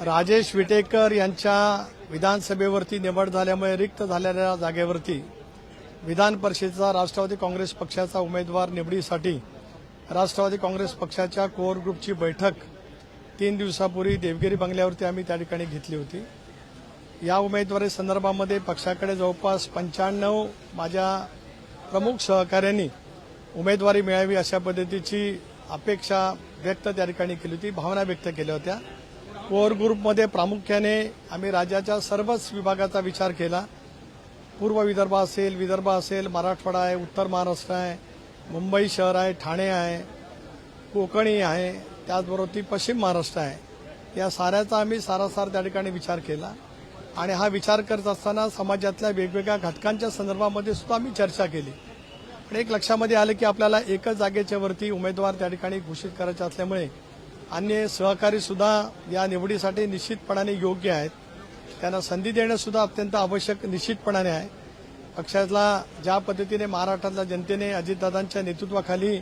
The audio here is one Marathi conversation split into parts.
राजेश विटेकर यांच्या विधानसभेवरती निवड झाल्यामुळे रिक्त झालेल्या जागेवरती विधान परिषदेचा राष्ट्रवादी काँग्रेस पक्षाचा उमेदवार निवडीसाठी राष्ट्रवादी काँग्रेस पक्षाच्या कोर ग्रुपची बैठक तीन दिवसापूर्वी देवगिरी बंगल्यावरती आम्ही त्या ठिकाणी घेतली होती. या उमेदवारी संदर्भामध्ये पक्षाकडे जवळपास पंच्याण्णव माझ्या प्रमुख सहकाऱ्यांनी उमेदवारी मिळावी अशा पद्धतीची अपेक्षा व्यक्त त्या ठिकाणी केली होती भावना व्यक्त केल्या होत्या. कोअर ग्रुपमध्ये प्रामुख्याने आम्ही राज्याच्या सर्वच विभागाचा विचार केला. पूर्व विदर्भ असेल विदर्भ असेल मराठवाडा आहे उत्तर महाराष्ट्र आहे मुंबई शहर आहे ठाणे आहे कोकणी आहे त्याचबरोबर ती पश्चिम महाराष्ट्र आहे. या साऱ्याचा आम्ही सारासार त्या ठिकाणी विचार केला. आणि हा विचार करत असताना समाजातल्या वेगवेगळ्या घटकांच्या संदर्भामध्ये सुद्धा आम्ही चर्चा केली. पण एक लक्षामध्ये आलं की आपल्याला एकच जागेच्या वरती उमेदवार त्या ठिकाणी घोषित करायचे असल्यामुळे अन्य सहकारी सुद्धा या निवडीसाठी निश्चितपणाने योग्य आहेत. त्यांना संधी देणं सुद्धा अत्यंत आवश्यक निश्चितपणाने आहे. पक्षाला ज्या पद्धतीने महाराष्ट्रातल्या जनतेने अजितदादांच्या नेतृत्वाखाली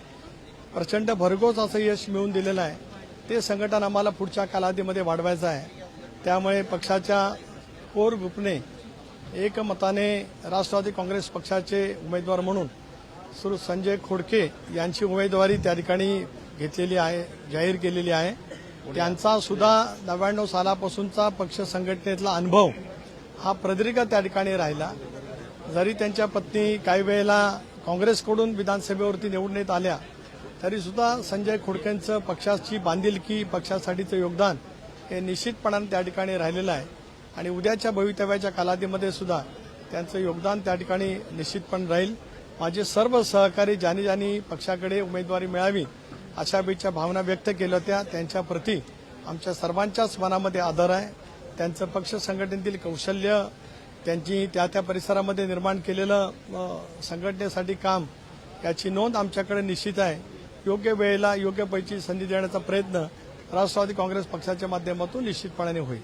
प्रचंड भरघोस असं यश मिळवून दिलेलं आहे ते संघटन आम्हाला पुढच्या कालावधीमध्ये वाढवायचं आहे. त्यामुळे पक्षाच्या कोर ग्रुपने एकमताने राष्ट्रवादी काँग्रेस पक्षाचे उमेदवार म्हणून श्री संजय खोडके यांची उमेदवारी त्या ठिकाणी घेतलेली आहे जाहीर केलेली आहे. त्यांचा सुद्धा नव्याण्णव सालापासूनचा पक्ष संघटनेतला अनुभव हा प्रदीर्घ त्या ठिकाणी राहिला. जरी त्यांच्या पत्नी काही वेळेला काँग्रेसकडून विधानसभेवरती निवडून येत आल्या तरीसुद्धा संजय खोडकेंचं पक्षाची बांधिलकी पक्षासाठीचं योगदान हे निश्चितपणानं त्या ठिकाणी राहिलेलं आहे. आणि उद्याच्या भवितव्याच्या कालावधीमध्ये सुद्धा त्यांचं योगदान त्या ठिकाणी निश्चितपण राहील. माझे सर्व सहकारी ज्यांनी ज्यांनी पक्षाकडे उमेदवारी मिळावी अशा बीच्या भावना व्यक्त केल्या होत्या त्यांच्याप्रती आमच्या सर्वांच्याच मनामध्ये आदर आहे. त्यांचं पक्ष संघटनेतील कौशल्य त्यांची त्या त्या परिसरामध्ये निर्माण केलेलं संघटनेसाठी काम याची नोंद आमच्याकडे निश्चित आहे. योग्य वेळेला योग्य पैकी संधी देण्याचा प्रयत्न राष्ट्रवादी काँग्रेस पक्षाच्या माध्यमातून निश्चितपणाने होईल.